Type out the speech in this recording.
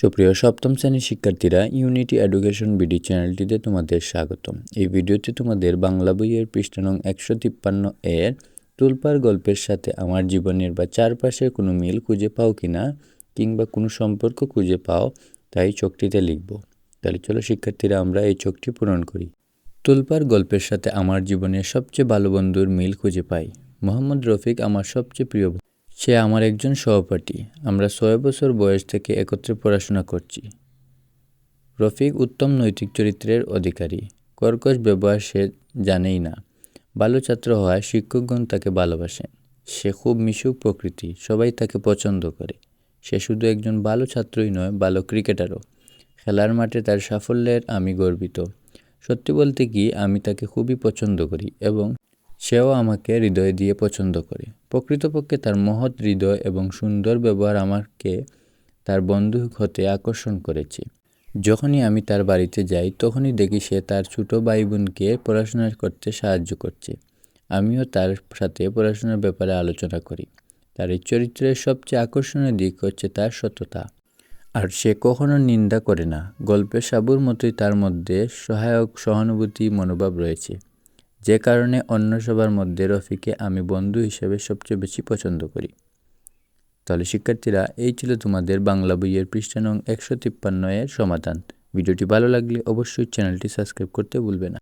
সুপ্রিয়, সপ্তম শ্রেণির শিক্ষার্থীরা ইউনিটি এডুকেশন বিডি চ্যানেলটিতে তোমাদের স্বাগতম। এই ভিডিওতে তোমাদের বাংলা বইয়ের পৃষ্ঠা নং একশো তিপ্পান্ন এর তুলপার গল্পের সাথে আমার জীবনের বা চারপাশের কোনো মিল খুঁজে পাও কিনা কিংবা কোনো সম্পর্ক খুঁজে পাও, তাই চোখটিতে লিখব। তাহলে চলো শিক্ষার্থীরা, আমরা এই চোখটি পূরণ করি। তুলপার গল্পের সাথে আমার জীবনের সবচেয়ে ভালো বন্ধুর মিল খুঁজে পাই। মোহাম্মদ রফিক আমার সবচেয়ে প্রিয়। সে আমার একজন সহপাঠী। আমরা ছয় বছর বয়স থেকে একত্রে পড়াশোনা করছি। রফিক উত্তম নৈতিক চরিত্রের অধিকারী। কর্কশ ব্যবহার সে জানেই না। ভালো ছাত্র হওয়ায় শিক্ষকগণ তাকে ভালোবাসেন। সে খুব মিশুক প্রকৃতি, সবাই তাকে পছন্দ করে। সে শুধু একজন ভালো ছাত্রই নয় ভালো ক্রিকেটারও। খেলার মাঠে তার সাফল্যের আমি গর্বিত। সত্যি বলতে কি, আমি তাকে খুবই পছন্দ করি এবং সেও আমাকে হৃদয় দিয়ে পছন্দ করে। প্রকৃতপক্ষে তার মহৎ হৃদয় এবং সুন্দর ব্যবহার আমাকে তার বন্ধু হতে আকর্ষণ করেছে। যখনই আমি তার বাড়িতে যাই, তখনই দেখি সে তার ছোটো ভাই বোনকে পড়াশোনা করতে সাহায্য করছে। আমিও তার সাথে পড়াশোনার ব্যাপারে আলোচনা করি। তার এই চরিত্রের সবচেয়ে আকর্ষণীয় দিক হচ্ছে তার সততা। আর সে কখনো নিন্দা করে না। গল্পের সাবুর মতোই তার মধ্যে সহায়ক, সহানুভূতি, মনোভাব রয়েছে। যে কারণে অন্য সবার মধ্যে রফিকে আমি বন্ধু হিসেবে সবচেয়ে বেশি পছন্দ করি। তাহলে শিক্ষার্থীরা, এই ছিল তোমাদের বাংলা বইয়ের পৃষ্ঠানং একশো তিপ্পান্ন এর সমাধান। ভিডিওটি ভালো লাগলে অবশ্যই চ্যানেলটি সাবস্ক্রাইব করতে ভুলবে না।